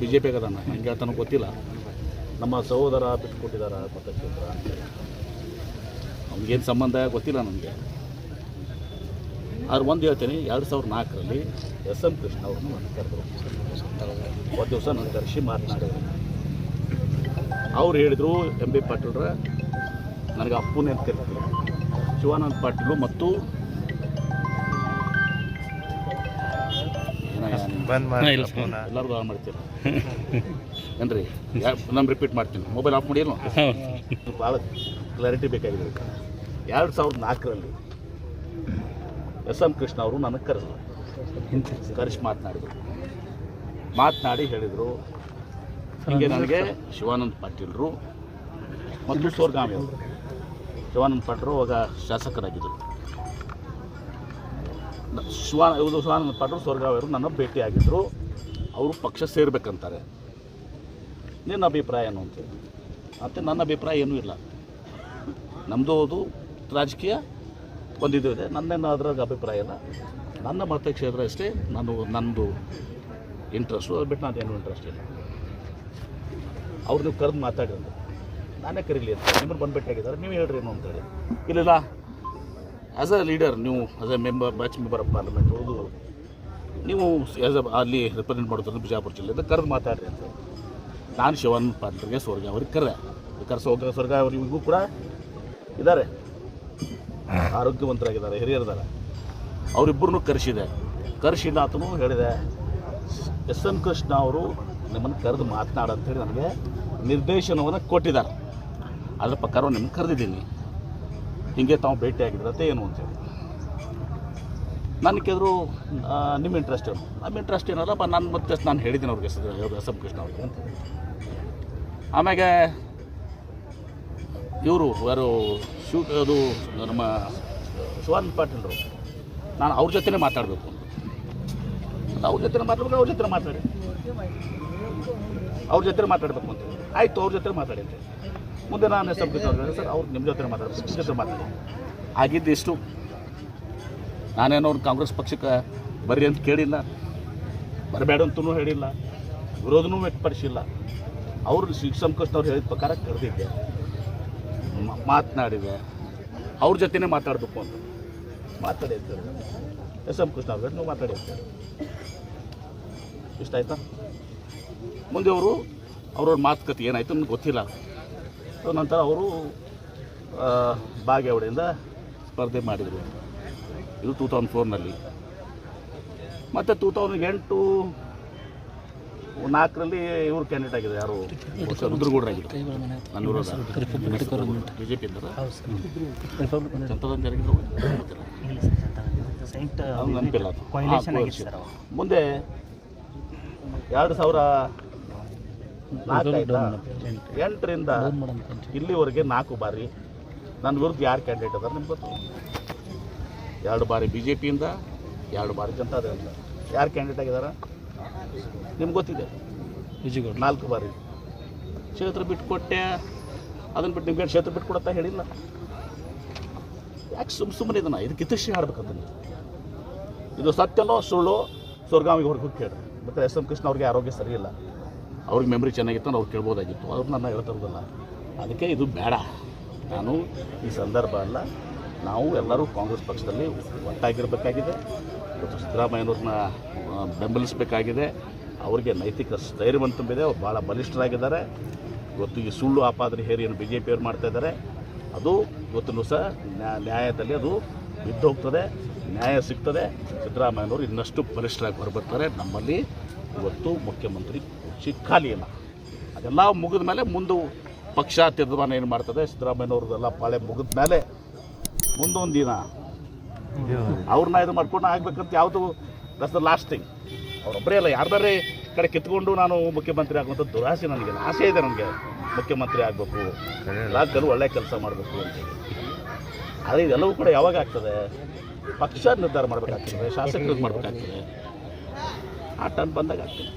B J P ಆಗದಾನ ಹೆಂಗೆ ಹೇಳ್ತಾನೋ ಗೊತ್ತಿಲ್ಲ. ನಮ್ಮ ಸಹೋದರ ಬಿಟ್ಕೊಟ್ಟಿದ್ದಾರ ಮತಕ್ಷೇತ್ರ ಅವ್ನಿಗೇನು ಸಂಬಂಧ ಗೊತ್ತಿಲ್ಲ ನನಗೆ. ಆದ್ರೆ ಒಂದು ಹೇಳ್ತೀನಿ, ಎರಡು ಸಾವಿರದ ನಾಲ್ಕರಲ್ಲಿ ಎಸ್ ಎಂ ಕೃಷ್ಣ ಅವ್ರನ್ನ ನನಗೆ ಕರೆದ್ರು. ಒಂದು ದಿವಸ ನಾನು ಕರೆಸಿ ಮಾತನಾಡಿದ್ರು. ಅವ್ರು ಹೇಳಿದರು, ಎಂ ಬಿ ಪಾಟೀಲ್ರ, ನನಗೆ ಅಪ್ಪುನೇ ಅಂತ ಕರಿತೀವಿ ಶಿವಾನಂದ ಪಾಟೀಲು ಮತ್ತು ಬಂದ್ ಮಾಡಿ ಎಲ್ಲರಿಗೂ ಆನ್ ಮಾಡ್ತೀರಾ? ಏನ್ರಿ ನಾನು ರಿಪೀಟ್ ಮಾಡ್ತೀನಿ. ಮೊಬೈಲ್ ಆಫ್ ಮಾಡಿ ಭಾಳ ಕ್ಲಾರಿಟಿ ಬೇಕಾಗಿದೆ ಎರಡ್ ಸಾವಿರದ ನಾಲ್ಕರಲ್ಲಿ ಎಸ್ ಎಂ ಕೃಷ್ಣ ಅವರು ನನಗೆ ಕರೆದ್ರು. ಕರೆಸಿ ಮಾತನಾಡಿದ್ರು. ಮಾತನಾಡಿ ಹೇಳಿದರು. ಹೀಗೆ ನನಗೆ ಶಿವಾನಂದ ಪಾಟೀಲ್ರು ಮತ್ತು ಸೋರ್ಗಾಮಿ ಅವರು ಶಿವಾನಂದ ಪಾಟೀಲ್ರು ಅವಾಗ ಶಾಸಕರಾಗಿದ್ದರು ಶಿವಾನ, ಇವರು ಶಿವಾನಂದ ಪಾಟೀಲ್ ಸ್ವರ್ಗಾವಿ ಅವರು ನನ್ನ ಭೇಟಿಯಾಗಿದ್ದರು ಅವರು ಪಕ್ಷ ಸೇರಬೇಕಂತಾರೆ. ನಿನ್ನ ಅಭಿಪ್ರಾಯ ಏನು ಅಂತೇಳಿ ಮತ್ತು ನನ್ನ ಅಭಿಪ್ರಾಯ ಏನೂ ಇಲ್ಲ. ನಮ್ಮದು ಅದು ರಾಜಕೀಯ ಒಂದಿದು ಇದೆ. ನನ್ನೇನು ಅದ್ರಾಗ ಅಭಿಪ್ರಾಯ ಇಲ್ಲ. ನನ್ನ ಮತಕ್ಷೇತ್ರ ಅಷ್ಟೇ ನಾನು ನನ್ನದು ಇಂಟ್ರೆಸ್ಟು ಅದು ಬಿಟ್ಟು ಏನು ಇಂಟ್ರೆಸ್ಟ್ ಇಲ್ಲ. ಅವ್ರು ನೀವು ಕರೆದು ಮಾತಾಡಿದ್ರು ನಾನೇ ಕರೀಲಿ ಅಂತ. ನಿಮ್ಮನ್ನು ಬಂದುಬಿಟ್ಟಾಗಿದ್ದಾರೆ ನೀವು ಹೇಳ್ರಿ ಏನು ಅಂತೇಳಿ ಇಲ್ಲ ಆ್ಯಸ್ ಅ ಲೀಡರ್ ನೀವು as a member batch member of parliament ಹೌದು. ನೀವು ಆ್ಯಸ್ ಅ ಅಲ್ಲಿ ರೆಪ್ರೆಸೆಂಟ್ ಮಾಡೋದು ಬಿಜಾಪುರ ಜಿಲ್ಲೆಯಿಂದ ಕರೆದು ಮಾತಾಡ್ರಿ ಅಂತ ನಾನು ಶಿವನ್ ಪಾಟೀಲ್ಗೆ ಸ್ವರ್ಗ ಅವ್ರಿಗೆ ಕರೆ. ಕರೆ ಸ್ವರ್ಗ ಸ್ವರ್ಗ ಅವರಿಗೂ ಕೂಡ ಇದ್ದಾರೆ. ಆರೋಗ್ಯವಂತರಾಗಿದ್ದಾರೆ ಹಿರಿಯರಿದ್ದಾರೆ ಅವರಿಬ್ಬರನ್ನೂ ಕರೆಸಿದೆ. ಕರೆಸಿದ ಆತನು ಹೇಳಿದೆ. ಎಸ್ ಎನ್ ಕೃಷ್ಣ ಅವರು ನಿಮ್ಮನ್ನು ಕರೆದು ಅಂತೇಳಿ ನನಗೆ ನಿರ್ದೇಶನವನ್ನು ಕೊಟ್ಟಿದ್ದಾರೆ. ಅದರ ಪ್ರಕಾರ ನಿಮ್ಗೆ ಕರೆದಿದ್ದೀನಿ. ಹೀಗೆ ತಾವು ಭೇಟಿ ಆಗಿದ್ರತ್ತೆ ಏನು ಅಂತೇಳಿ ನನ್ನ ಕೇಳಿದ್ರು ನಿಮ್ಮ ಇಂಟ್ರೆಸ್ಟ್ ಏನು? ನಮ್ಮ ಇಂಟ್ರೆಸ್ಟ್ ಏನಲ್ಲಪ್ಪ ನಾನು ಮತ್ತೆ ನಾನು ಹೇಳಿದ್ದೀನಿ ಅವ್ರಿಗೆ ಎಸ್ ಎಂ ಕೃಷ್ಣ ಅವ್ರಿಗೆ ಅಂತ. ಆಮ್ಯಾಗೆ ಇವರು, ಯಾರು, ಶಿವ, ಅದು, ನಮ್ಮ ಶಿವಾನಂದ ಪಾಟೀಲ್ರು ನಾನು ಅವ್ರ ಜೊತೆನೇ ಮಾತಾಡಬೇಕು ಅಂತ. ಅವ್ರ ಜೊತೆ ಮಾತಾಡ್ಬೇಕು, ಅವ್ರ ಜೊತೆ ಮಾತಾಡಿ. ಅವ್ರ ಜೊತೆ ಮಾತಾಡಬೇಕು ಅಂತ. ಆಯಿತು, ಅವ್ರ ಜೊತೆ ಮಾತಾಡಿ ಅಂತ. ಮುಂದೆ ನಾನು ಎಸ್ ಸರ್, ಅವ್ರು ನಿಮ್ಮ ಜೊತೆ ಮಾತಾಡ್ಬೇಕು ನಿಮ್ಮ ಜೊತೆ ಆಗಿದ್ದು ಇಷ್ಟು. ನಾನೇನೋ ಕಾಂಗ್ರೆಸ್ ಪಕ್ಷಕ್ಕೆ ಬರ್ರಿ ಅಂತ ಕೇಳಿಲ್ಲ. ಬರಬೇಡ ಅಂತಲೂ ಹೇಳಿಲ್ಲ. ವಿರೋಧನೂ ವ್ಯಕ್ತಪಡಿಸಿಲ್ಲ. ಅವರು ಅವ್ರು ಹೇಳಿದ ಪ್ರಕಾರ ಕರೆದಿದ್ದೆ. ಮಾತನಾಡಿದೆ. ಅವ್ರ ಜೊತೆನೇ ಮಾತಾಡಬೇಕು ಅಂತ. ಮಾತಾಡಿರ್ತಾರೆ ಎಸ್ ಎಂ ಕೃಷ್ಣ ಅವ್ರ ನೀವು ಮಾತಾಡಿರ್ತಾರೆ ಇಷ್ಟ ಆಯ್ತಾ ಮುಂದೆ ಅವರು, ಅವ್ರವ್ರ ಮಾತುಕತೆ ಏನಾಯ್ತು ನನಗೆ ಗೊತ್ತಿಲ್ಲ. ನಂತರ ಅವರು ಬಾಗೇವಾಡಿಯಿಂದ ಸ್ಪರ್ಧೆ ಮಾಡಿದರು. ಇದು ಟೂ ತೌಸಂಡ್ ಫೋರ್ನಲ್ಲಿ ಮತ್ತು ಟೂ ತೌಸಂಡ್ ಎಂಟು ನಾಲ್ಕರಲ್ಲಿ ಇವರು ಕ್ಯಾಂಡಿಡೇಟ್ ಆಗಿದೆ ಯಾರು? ರುದ್ರಗೌಡರಾಗಿದ್ದರು ಬಿ ಜೆ ಪಿ ನೆನಪಿಲ್ಲ. ಮುಂದೆ ಎರಡು ಸಾವಿರ? ಎಂಟರಿಂದ ಇಲ್ಲಿವರೆಗೆ ನಾಲ್ಕು ಬಾರಿ. ನನ್ನ ವಿರುದ್ಧ ಯಾರು ಕ್ಯಾಂಡಿಡೇಟ್ ಅದಾರೆ ನಿಮ್ಗೆ ಗೊತ್ತು? ಎರಡು ಬಾರಿ ಬಿ ಜೆ ಪಿಯಿಂದ ಎರಡು ಬಾರಿ ಜನತಾದಳದಿಂದ. ಯಾರು ಕ್ಯಾಂಡಿಡೇಟ್ ಆಗಿದ್ದಾರೆ ನಿಮ್ಗೆ ಗೊತ್ತಿದೆ. ನಾಲ್ಕು ಬಾರಿ. ಕ್ಷೇತ್ರ ಬಿಟ್ಕೊಟ್ಟೆ. ಅದನ್ನು ಬಿಟ್ಟು ನಿಮ್ಗೆ ಕ್ಷೇತ್ರ ಬಿಟ್ಕೊಡತ್ತಾ ಹೇಳಿಲ್ಲ. ಯಾಕೆ ಸುಮ್ಮ ಸುಮ್ಮನೆ ಇದನ್ನ? ಇದಕ್ಕೆ ಇತಿಶ್ರೀ ಆಡ್ಬೇಕಂತ. ಇದು ಸತ್ಯನೋ ಸುಳ್ಳು ಸ್ವರ್ಗಾಮಿಗೆ ಹೊರಗೆ ಹೋಗಿ ಕೇಳಿ ಮತ್ತು ಎಸ್ ಎಂ ಕೃಷ್ಣ ಅವ್ರಿಗೆ ಆರೋಗ್ಯ ಸರಿ ಇಲ್ಲ. ಅವ್ರಿಗೆ ಮೆಮ್ರಿ ಚೆನ್ನಾಗಿತ್ತು ಅವ್ರು ಕೇಳ್ಬೋದಾಗಿತ್ತು. ಅವ್ರು ನನ್ನ ಹೇಳ್ತಿರೋದಲ್ಲ ಅದಕ್ಕೆ ಇದು ಬೇಡ. ನಾನು ಈ ಸಂದರ್ಭ ಅಲ್ಲ, ನಾವು ಎಲ್ಲರೂ ಕಾಂಗ್ರೆಸ್ ಪಕ್ಷದಲ್ಲಿ ಒಟ್ಟಾಗಿರಬೇಕಾಗಿದೆ. ಮತ್ತು ಸಿದ್ದರಾಮಯ್ಯನವ್ರನ್ನ ಬೆಂಬಲಿಸಬೇಕಾಗಿದೆ. ಅವರಿಗೆ ನೈತಿಕ ಸ್ಥೈರ್ಯವನ್ನು ತುಂಬಿದೆ. ಅವ್ರು ಭಾಳ ಬಲಿಷ್ಠರಾಗಿದ್ದಾರೆ. ಇವತ್ತು ಈ ಸುಳ್ಳು ಆಪಾದನೆ ಹೇರಿಯನ್ನು ಬಿ ಜೆ ಪಿಯವರು ಮಾಡ್ತಾ ಇದ್ದಾರೆ. ಅದು ಇವತ್ತೂ ಸಹ ನ್ಯಾ- ನ್ಯಾಯದಲ್ಲಿ ಅದು ಬಿದ್ದೋಗ್ತದೆ ನ್ಯಾಯ ಸಿಗ್ತದೆ. ಸಿದ್ದರಾಮಯ್ಯನವರು ಇನ್ನಷ್ಟು ಬಲಿಷ್ಠರಾಗಿ ಹೊರಬರ್ತಾರೆ. ನಮ್ಮಲ್ಲಿ ಇವತ್ತು ಮುಖ್ಯಮಂತ್ರಿ ಕುರ್ಚಿ ಖಾಲಿ ಇಲ್ಲ. ಅದೆಲ್ಲ ಮುಗಿದ ಮೇಲೆ ಮುಂದೆ ಪಕ್ಷ ತೀರ್ಮಾನ ಏನು ಮಾಡ್ತದೆ? ಸಿದ್ದರಾಮಯ್ಯನವ್ರದ್ದೆಲ್ಲ ಪಾಳೆ ಮುಗಿದ ಮೇಲೆ ಮುಂದೊಂದು ದಿನ ಅವ್ರನ್ನ ಇದು ಮಾಡ್ಕೊಂಡು ಆಗ್ಬೇಕಂತ ಯಾವುದು ದಸ್ ದ ಲಾಸ್ಟ್ ಥಿಂಗ್ ಅವರೊಬ್ಬರೇ ಅಲ್ಲ, ಯಾರ್ದಾರೆ ಕಡೆ ಕಿತ್ಕೊಂಡು ನಾನು ಮುಖ್ಯಮಂತ್ರಿ ಆಗುವಂಥ ದುರಾಸೆ ನನಗೆ, ಆಸೆ ಇದೆ ನನಗೆ. ಮುಖ್ಯಮಂತ್ರಿ ಆಗಬೇಕು, ರಾಜ್ಯದಲ್ಲಿ ಒಳ್ಳೆ ಕೆಲಸ ಮಾಡಬೇಕು ಅಂತೇಳಿ ಆದರೆ ಇದೆಲ್ಲವೂ ಕೂಡ ಯಾವಾಗ ಆಗ್ತದೆ? ಪಕ್ಷ ನಿರ್ಧಾರ ಮಾಡಬೇಕಾಗ್ತದೆ, ಶಾಸಕರಿಗೆ ಮಾಡಬೇಕಾಗ್ತದೆ. ಆ ಟನ್ ಬಂದಾಗ ಆಗ್ತದೆ.